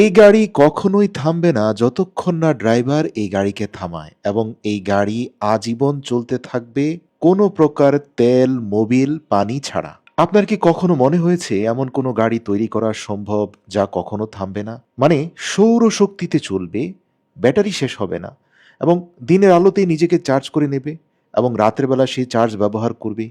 এই গাড়ি কখনোই থামবে না যতক্ষণ না ড্রাইভার এই গাড়িকে থামায় এবং এই গাড়ি আজীবন চলতে থাকবে কোনো প্রকার তেল, মোবিল, পানি ছাড়া। আপনার কি কখনো মনে হয়েছে এমন কোনো গাড়ি তৈরি করা সম্ভব যা কখনো থামবে না? মানে সৌরশক্তিতে চলবে, ব্যাটারি শেষ হবে না এবং দিনের আলোতেই নিজেকে চার্জ করে নেবে এবং রাতের বেলা সেই চার্জ ব্যবহার করবে।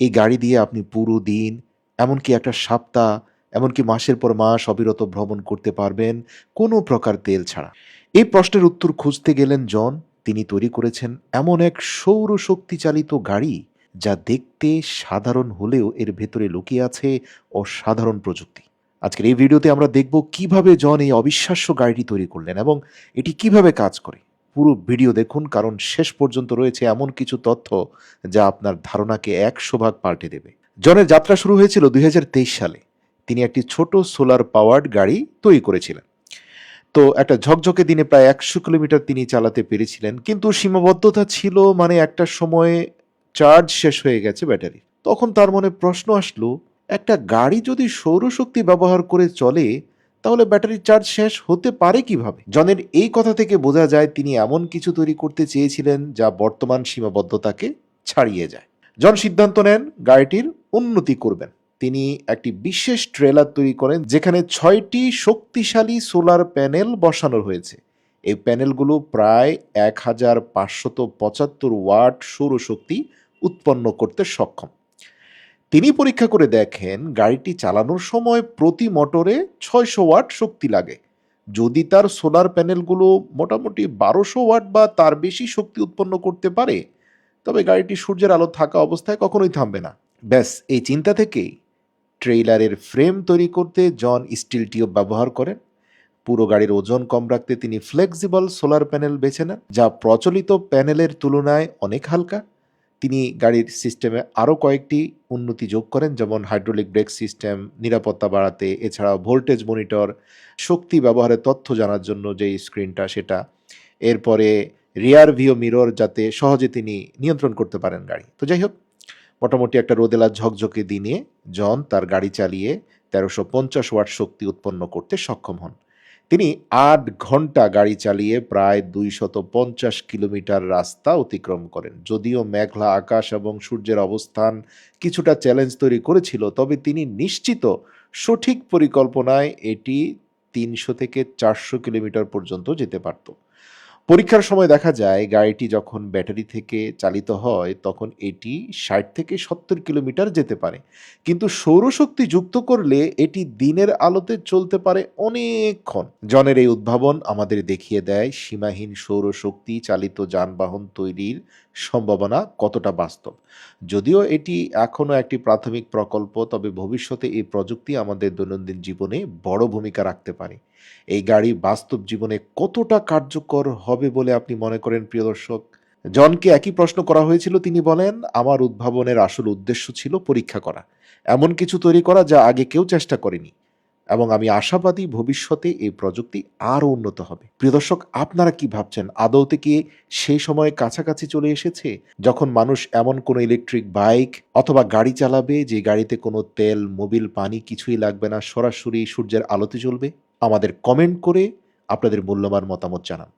এই গাড়ি দিয়ে আপনি পুরো দিন, এমনকি একটা সপ্তাহ এমনকি মাসের পর মাস অবিরত ভ্রমণ করতে পারবেন কোনো প্রকার তেল ছাড়া। এই প্রশ্নের উত্তর খুঁজতে গেলেন জন। তিনি তৈরি করেছেন এমন এক সৌরশক্তি চালিত গাড়ি যা দেখতে সাধারণ হলেও এর ভেতরে লুকিয়ে আছে অসাধারণ প্রযুক্তি। আজকের এই ভিডিওতে আমরা দেখব কীভাবে জন এই অবিশ্বাস্য গাড়িটি তৈরি করলেন এবং এটি কীভাবে কাজ করে। পুরো ভিডিও দেখুন, কারণ শেষ পর্যন্ত রয়েছে এমন কিছু তথ্য যা আপনার ধারণাকে একশো ভাগ পাল্টে দেবে। জনের যাত্রা শুরু হয়েছিল দুই হাজার তেইশ সালে। তিনি একটি ছোট সোলার পাওয়ার্ড গাড়ি তৈরি করেছিলেন। তো একটা ঝকঝকে দিনে প্রায় একশো কিলোমিটার তিনি চালাতে পেরেছিলেন, কিন্তু সীমাবদ্ধতা ছিল মানে একটা সময়ে চার্জ শেষ হয়ে গেছে ব্যাটারি। তখন তার মনে প্রশ্ন আসলো, একটা গাড়ি যদি সৌরশক্তি ব্যবহার করে চলে, তাহলে ব্যাটারি চার্জ শেষ হতে পারে কীভাবে? জনের এই কথা থেকে বোঝা যায় তিনি এমন কিছু তৈরি করতে চেয়েছিলেন যা বর্তমান সীমাবদ্ধতাকে ছাড়িয়ে যায়। জন সিদ্ধান্ত নেন গাড়িটির উন্নতি করবেন। তিনি একটি বিশেষ ট্রেলার তৈরি করেন যেখানে ছয়টি শক্তিশালী সোলার প্যানেল বসানো হয়েছে। এই প্যানেলগুলো প্রায় এক হাজার পাঁচশত পঁচাত্তর ওয়াট সৌরশক্তি উৎপন্ন করতে সক্ষম। তিনি পরীক্ষা করে দেখেন গাড়িটি চালানোর সময় প্রতি মোটরে ছয়শো ওয়াট শক্তি লাগে। যদি তার সোলার প্যানেলগুলো মোটামুটি বারোশো ওয়াট বা তার বেশি শক্তি উৎপন্ন করতে পারে, তবে গাড়িটি সূর্যের আলো থাকা অবস্থায় কখনোই থামবে না। ব্যাস, এই চিন্তা থেকেই ট্রেইলারের ফ্রেম তৈরি করতে জন স্টিল টিউব ব্যবহার করেন। পুরো গাড়ির ওজন কম রাখতে তিনি ফ্লেক্সিবল সোলার প্যানেল বেছে নেন, যা প্রচলিত প্যানেলের তুলনায় অনেক হালকা। তিনি গাড়ির সিস্টেমে আরও কয়েকটি উন্নতি যোগ করেন, যেমন হাইড্রোলিক ব্রেক সিস্টেম, নিরাপত্তা বাড়াতে এছাড়া ভোল্টেজ মনিটর, শক্তি ব্যবহারের তথ্য জানার জন্য যেই স্ক্রিনটা, সেটা। এরপরে রিয়ার ভিও মিরর, যাতে সহজে তিনি নিয়ন্ত্রণ করতে পারেন গাড়ি। তো যাই হোক মোটামুটি একটা রোদেলা ঝকঝকে দিনে জন তার গাড়ি চালিয়ে তেরোশো পঞ্চাশ ওয়াট শক্তি উৎপন্ন করতে সক্ষম হন। তিনি আট ঘণ্টা গাড়ি চালিয়ে প্রায় দুইশত পঞ্চাশ কিলোমিটার রাস্তা অতিক্রম করেন। যদিও মেঘলা আকাশ এবং সূর্যের অবস্থান কিছুটা চ্যালেঞ্জ তৈরি করেছিল, তবে তিনি নিশ্চিত সঠিক পরিকল্পনায় এটি তিনশো থেকে চারশো কিলোমিটার পর্যন্ত যেতে পারত। পরীক্ষার সময় দেখা যায় গাড়িটি যখন ব্যাটারি থেকে চালিত হয়, তখন এটি ষাট থেকে সত্তর কিলোমিটার যেতে পারে। কিন্তু সৌরশক্তি যুক্ত করলে এটি দিনের আলোতে চলতে পারে অনেকক্ষণ। জনের এই উদ্ভাবন আমাদের দেখিয়ে দেয় সীমাহীন সৌরশক্তি চালিত যানবাহন তৈরির সম্ভাবনা কতটা বাস্তব। যদিও এটি এখনও একটি প্রাথমিক প্রকল্প, তবে ভবিষ্যতে এই প্রযুক্তি আমাদের দৈনন্দিন জীবনে বড় ভূমিকা রাখতে পারে। এই গাড়ি বাস্তব জীবনে কতটা কার্যকর হবে বলে আপনি মনে করেন, প্রিয় দর্শক? জনকে একই প্রশ্ন করা হয়েছিল, তিনি বলেন, আমার উদ্ভাবনের আসল উদ্দেশ্য ছিল পরীক্ষা করা। এমন কিছু তৈরি করা যা আগে কেউ চেষ্টা করেনি। এবং আমি আশাবাদী ভবিষ্যতে এই প্রযুক্তি আরও উন্নত হবে। প্রিয় দর্শক, আপনারা কি ভাবছেন? আদৌতে কি সেই সময় কাছাকাছি চলে এসেছে, যখন মানুষ এমন কোনো ইলেকট্রিক বাইক অথবা গাড়ি চালাবে, যে গাড়িতে কোনো তেল, মোবিল, পানি কিছুই লাগবে না, সরাসরি সূর্যের আলোতে চলবে আমাদের কমেন্ট করে আপনাদের মূল্যবান মতামত জানান।